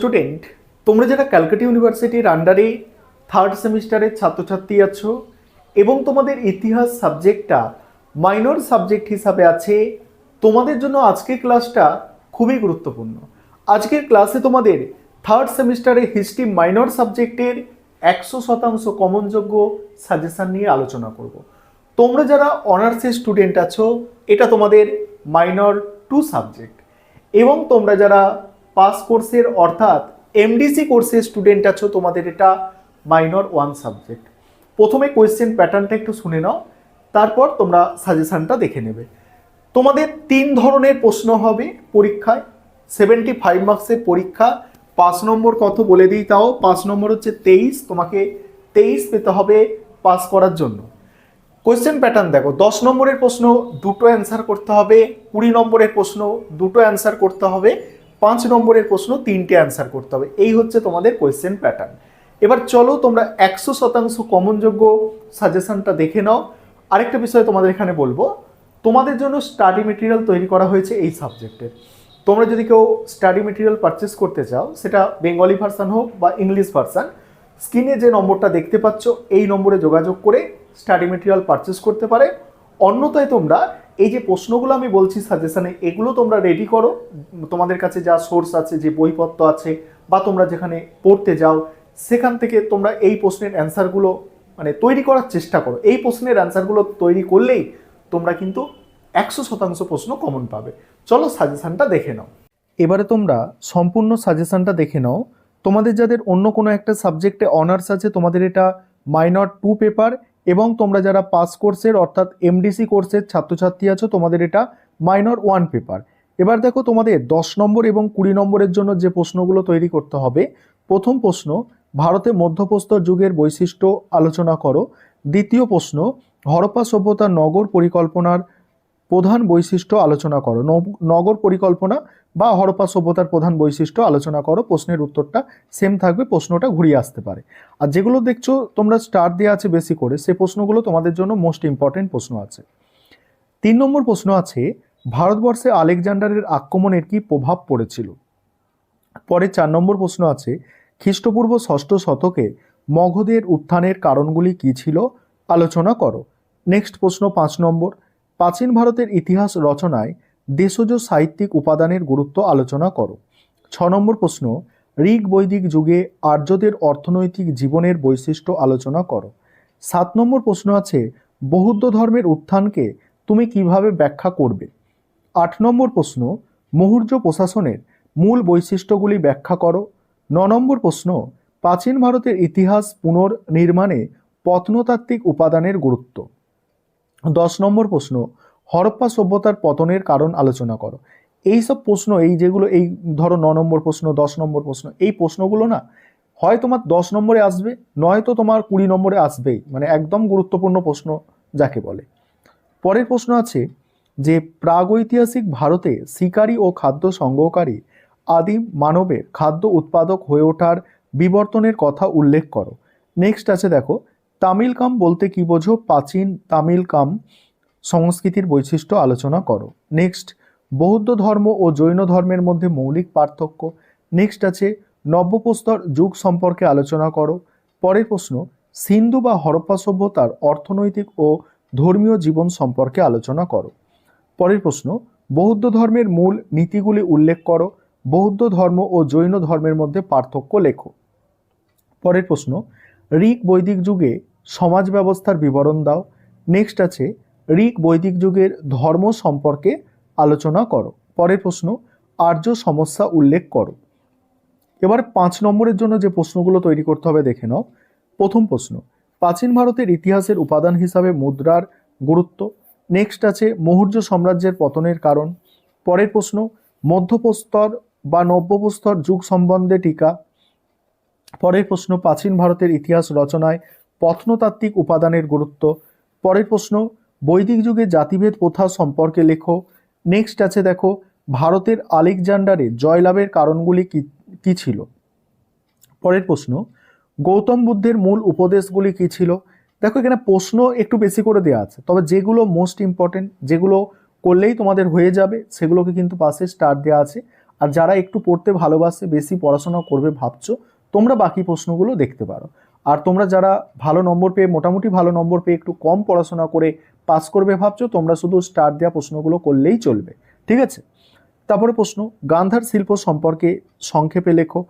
Student, তোমরা যারা ক্যালকাটা ইউনিভার্সিটির আন্ডারে থার্ড সেমিস্টারের ছাত্রছাত্রী আছো এবং তোমাদের ইতিহাস সাবজেক্টটা মাইনর সাবজেক্ট হিসাবে আছে, তোমাদের জন্য আজকের ক্লাসটা খুবই গুরুত্বপূর্ণ। আজকের ক্লাসে তোমাদের থার্ড সেমিস্টারে হিস্ট্রি মাইনর সাবজেক্টের একশো শতাংশ কমনযোগ্য সাজেশন নিয়ে আলোচনা করব। তোমরা যারা অনার্সের স্টুডেন্ট আছো, এটা তোমাদের মাইনর টু সাবজেক্ট এবং তোমরা যারা পাস কোর্সের অর্থাৎ এমডিসি কোর্সের স্টুডেন্ট আছো, তোমাদের এটা মাইনর ওয়ান সাবজেক্ট প্রথমে কোয়েশ্চেন প্যাটার্নটা একটু শুনে নাও, তারপর তোমরা সাজেশনটা দেখে নেবে। তোমাদের তিন ধরনের প্রশ্ন হবে পরীক্ষায়। সেভেন্টি ফাইভ মার্কসের পরীক্ষা, পাঁচ নম্বর কত বলে দিই তাও, পাঁচ নম্বর হচ্ছে তেইশ, তোমাকে তেইশ পেতে হবে পাস করার জন্য। কোয়েশ্চেন প্যাটার্ন দেখো, দশ নম্বরের প্রশ্ন, দুটো অ্যান্সার করতে হবে, কুড়ি নম্বরের প্রশ্ন, দুটো অ্যান্সার করতে হবে। পাঁচ নম্বরের প্রশ্ন তিনটে অ্যান্সার করতে হবে। এই হচ্ছে তোমাদের কোয়েশ্চেন প্যাটার্ন এবার চলো তোমরা একশো শতাংশ কমনযোগ্য সাজেশনটা দেখে নাও। আরেকটা বিষয় তোমাদের এখানে বলব, তোমাদের জন্য স্টাডি মেটেরিয়াল তৈরি করা হয়েছে এই সাবজেক্টের তোমরা যদি কেউ স্টাডি মেটেরিয়াল পারচেস করতে চাও, সেটা বেঙ্গলি ভার্সান হোক বা ইংলিশ ভার্সান স্ক্রিনে যে নম্বরটা দেখতে পাচ্ছ, এই নম্বরে যোগাযোগ করে স্টাডি মেটেরিয়াল পারচেস করতে পারে। অন্যথায় তোমরা এই যে প্রশ্নগুলো আমি বলছি সাজেশনে, এগুলো তোমরা রেডি করো। তোমাদের কাছে যা সোর্স আছে, যে বইপত্র আছে, বা তোমরা যেখানে পড়তে যাও, সেখান থেকে তোমরা এই প্রশ্নের অ্যান্সারগুলো মানে তৈরি করার চেষ্টা করো। এই প্রশ্নের অ্যান্সারগুলো তৈরি করলেই তোমরা কিন্তু একশো শতাংশ প্রশ্ন কমন পাবে। চলো সাজেশানটা দেখে নাও। এবারে তোমরা সম্পূর্ণ সাজেশানটা দেখে নাও। তোমাদের যাদের অন্য কোনো একটা সাবজেক্টে অনার্স আছে, তোমাদের এটা মাইনর টু পেপার এবং তোমরা যারা পাস কোর্সের অর্থাৎ এমডিসি কোর্সের ছাত্রছাত্রী আছো, তোমাদের এটা মাইনর ওয়ান পেপার এবার দেখো তোমাদের দশ নম্বর এবং কুড়ি নম্বরের জন্য যে প্রশ্নগুলো তৈরি করতে হবে, প্রথম প্রশ্ন, ভারতে মধ্যপ্রস্তর যুগের বৈশিষ্ট্য আলোচনা করো। দ্বিতীয় প্রশ্ন, হরপ্পা সভ্যতার নগর পরিকল্পনার প্রধান বৈশিষ্ট্য আলোচনা করো। নগর পরিকল্পনা বা হরপ্পা সভ্যতার প্রধান বৈশিষ্ট্য আলোচনা করো। প্রশ্নের উত্তরটা সেম থাকবে, প্রশ্নটা ঘুরিয়ে আসতে পারে। আর যেগুলো দেখছ তোমরা স্টার দেওয়া আছে বেশি করে, সে প্রশ্নগুলো তোমাদের জন্য মোস্ট ইম্পর্টেন্ট প্রশ্ন আছে। তিন নম্বর প্রশ্ন আছে, ভারতবর্ষে আলেকজান্ডারের আক্রমণের কি প্রভাব পড়েছিল? পরে চার নম্বর প্রশ্ন আছে, খ্রিস্টপূর্ব ষষ্ঠ শতকে মগধের উত্থানের কারণগুলি কি ছিল? আলোচনা করো। নেক্সট প্রশ্ন পাঁচ নম্বর প্রাচীন ভারতের ইতিহাস রচনায় দেশজ সাহিত্যিক উপাদানের গুরুত্ব আলোচনা করো। ছ নম্বর প্রশ্ন, ঋগ বৈদিক যুগে আর্যদের অর্থনৈতিক জীবনের বৈশিষ্ট্য আলোচনা করো। সাত নম্বর প্রশ্ন আছে, বৌদ্ধ ধর্মের উত্থানকে তুমি কীভাবে ব্যাখ্যা করবে? আট নম্বর প্রশ্ন, মুহূর্য প্রশাসনের মূল বৈশিষ্ট্যগুলি ব্যাখ্যা করো। ন নম্বর প্রশ্ন, প্রাচীন ভারতের ইতিহাস পুনর্নির্মাণে প্রত্নতাত্ত্বিক উপাদানের গুরুত্ব। দশ নম্বর প্রশ্ন, হরপ্পা সভ্যতার পতনের কারণ আলোচনা করো। এই সব প্রশ্ন, এই যেগুলো, এই ধরো ন নম্বর প্রশ্ন, দশ নম্বর প্রশ্ন, এই প্রশ্নগুলো না, হয় তোমার দশ নম্বরে আসবে নয়তো তোমার কুড়ি নম্বরে আসবেই মানে একদম গুরুত্বপূর্ণ প্রশ্ন যাকে বলে। পরের প্রশ্ন আছে যে, প্রাগৈতিহাসিক ভারতে শিকারী ও খাদ্য সংগ্রহকারী আদিম মানবের খাদ্য উৎপাদক হয়ে ওঠার বিবর্তনের কথা উল্লেখ করো। নেক্সট আছে দেখো তামিল কাম বলতে কি বোঝো? প্রাচীন তামিল কাম সংস্কৃতির বৈশিষ্ট্য আলোচনা করো। নেক্সট বৌদ্ধ ধর্ম ও জৈন ধর্মের মধ্যে মৌলিক পার্থক্য। নেক্সট আছে, নব্যপ্রস্তর যুগ সম্পর্কে আলোচনা করো। পরের প্রশ্ন, সিন্ধু বা হরপ্পা সভ্যতার অর্থনৈতিক ও ধর্মীয় জীবন সম্পর্কে আলোচনা করো। পরের প্রশ্ন, বৌদ্ধ ধর্মের মূল নীতিগুলি উল্লেখ করো। বৌদ্ধ ধর্ম ও জৈন ধর্মের মধ্যে পার্থক্য লেখো। পরের প্রশ্ন ঋক বৈদিক যুগে সমাজ ব্যবস্থার বিবরণ দাও। নেক্সট আছে ঋক বৈদিক যুগের ধর্ম সম্পর্কে আলোচনা করো। পরের প্রশ্ন, আর্য সমস্যা উল্লেখ করো। এবার পাঁচ নম্বরের জন্য যে প্রশ্নগুলো তৈরি করতে হবে দেখে নাও। প্রথম প্রশ্ন, প্রাচীন ভারতের ইতিহাসের উপাদান হিসাবে মুদ্রার গুরুত্ব। নেক্সট আছে, মৌর্য সাম্রাজ্যের পতনের কারণ। পরের প্রশ্ন, মধ্যপ্রস্তর বা নব্যপ্রস্তর যুগ সম্বন্ধে টিকা। পরের প্রশ্ন, প্রাচীন ভারতের ইতিহাস রচনায় প্রত্নতাত্ত্বিক উপাদানের গুরুত্ব। পরের প্রশ্ন, বৈদিক যুগে জাতিভেদ প্রথা সম্পর্কে লেখো। নেক্সট আছে দেখো, ভারতের আলেকজান্ডারে জয়লাভের কারণগুলি কি ছিল? পরের প্রশ্ন, গৌতম বুদ্ধের মূল উপদেশগুলি কি ছিল? দেখো এখানে প্রশ্ন একটু বেশি করে দেওয়া আছে, তবে যেগুলো মোস্ট ইম্পর্টেন্ট যেগুলো করলেই তোমাদের হয়ে যাবে, সেগুলোকে কিন্তু পাশে স্টার দেওয়া আছে। আর যারা একটু পড়তে ভালোবাসে, বেশি পড়াশোনা করবে ভাবছ তোমরা বাকি প্রশ্নগুলো দেখতে পারো। আর তোমরা যারা ভালো নম্বর পেয়ে, মোটামুটি ভালো নম্বর পেয়ে একটু কম পড়াশোনা করে পাস করবে ভাবছ, তোমরা শুধু স্টার দেওয়া প্রশ্নগুলো করলেই চলবে। ঠিক আছে? তারপরে প্রশ্ন, গান্ধার শিল্প সম্পর্কে সংক্ষেপে লেখো।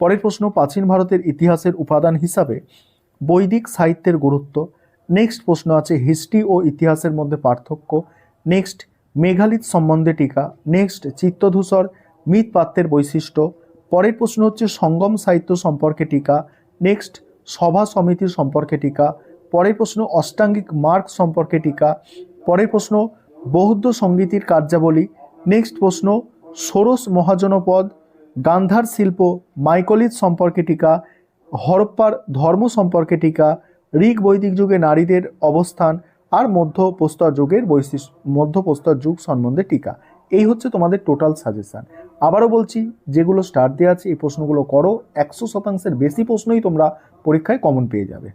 পরের প্রশ্ন, প্রাচীন ভারতের ইতিহাসের উপাদান হিসাবে বৈদিক সাহিত্যের গুরুত্ব। নেক্সট প্রশ্ন আছে, হিস্ট্রি ও ইতিহাসের মধ্যে পার্থক্য। নেক্সট মেঘালিত সম্বন্ধে টিকা। নেক্সট, চিত্তধূসর, মৃৎপাত্রের বৈশিষ্ট্য। পরের প্রশ্ন হচ্ছে সঙ্গম সাহিত্য সম্পর্কে টিকা। নেক্সট, সভা সমিতি সম্পর্কে টিকা। পরের প্রশ্ন, অষ্টাঙ্গিক মার্ক সম্পর্কে টিকা। পরের প্রশ্ন, বৌদ্ধ সঙ্গীতির কার্যাবলী। নেক্সট প্রশ্ন, ষোড়শ মহাজনপদ। গান্ধার শিল্প মাইকোলিথ সম্পর্কে টিকা। হরপ্পার ধর্ম সম্পর্কে টিকা। ঋগ বৈদিক যুগে নারীদের অবস্থান। আর মধ্যপ্রস্তর যুগের বৈশিষ্ট্য মধ্যপ্রস্তর যুগ সম্বন্ধে টিকা। এই হচ্ছে তোমাদের টোটাল সাজেশান আবারও বলছি, যেগুলো স্টার দেওয়া আছে, এই প্রশ্নগুলো করো। একশো শতাংশের বেশি প্রশ্নই তোমরা পরীক্ষায় কমন পেয়ে যাবে।